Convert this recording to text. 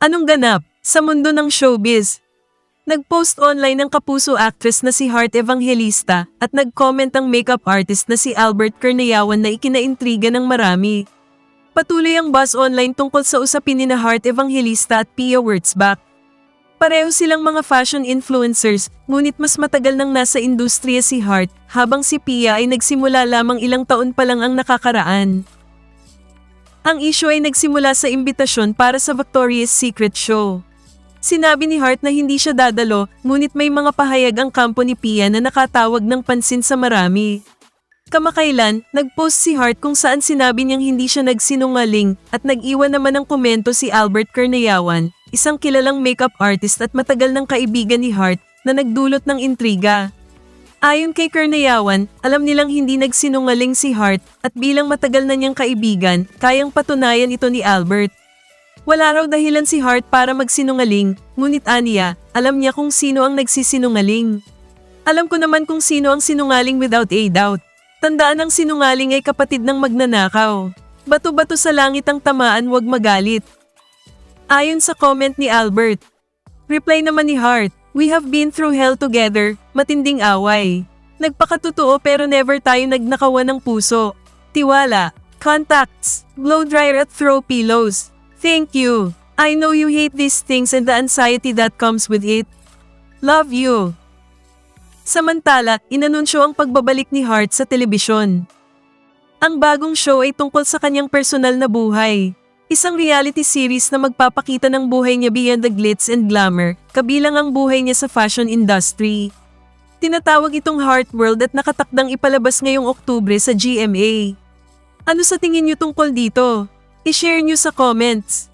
Anong ganap sa mundo ng showbiz? Nag-post online ang kapuso actress na si Heart Evangelista at nag-comment ang makeup artist na si Albert Kernayawan na ikinaintriga ng marami. Patuloy ang buzz online tungkol sa usapin ni na Heart Evangelista at Pia Wurtzbach. Pareho silang mga fashion influencers, ngunit mas matagal nang nasa industriya si Hart, habang si Pia ay nagsimula lamang ilang taon pa lang ang nakakaraan. Ang issue ay nagsimula sa imbitasyon para sa Victoria's Secret Show. Sinabi ni Hart na hindi siya dadalo, ngunit may mga pahayag ang kampo ni Pia na nakatawag ng pansin sa marami. Kamakailan, nag-post si Hart kung saan sinabi niyang hindi siya nagsinungaling at nag-iwan naman ng komento si Albert Kernayawan, isang kilalang makeup artist at matagal ng kaibigan ni Hart na nagdulot ng intriga. Ayon kay Kernayawan, alam nilang hindi nagsinungaling si Hart at bilang matagal na niyang kaibigan, kayang patunayan ito ni Albert. Wala raw dahilan si Hart para magsinungaling, ngunit aniya, alam niya kung sino ang nagsisinungaling. Alam ko naman kung sino ang sinungaling without a doubt. Tandaan ang sinungaling ay kapatid ng magnanakaw. Bato-bato sa langit ang tamaan wag magalit. Ayon sa comment ni Albert. Reply naman ni Hart, We have been through hell together, matinding away. Nagpakatotoo pero never tayo nagnakawan ng puso. Tiwala, contacts, blow dryer at throw pillows. Thank you. I know you hate these things and the anxiety that comes with it. Love you. Samantala, inanunsyo ang pagbabalik ni Hart sa telebisyon. Ang bagong show ay tungkol sa kanyang personal na buhay. Isang reality series na magpapakita ng buhay niya beyond the glitz and glamour, kabilang ang buhay niya sa fashion industry. Tinatawag itong Heart World at nakatakdang ipalabas ngayong Oktubre sa GMA. Ano sa tingin niyo tungkol dito? I-share niyo sa comments.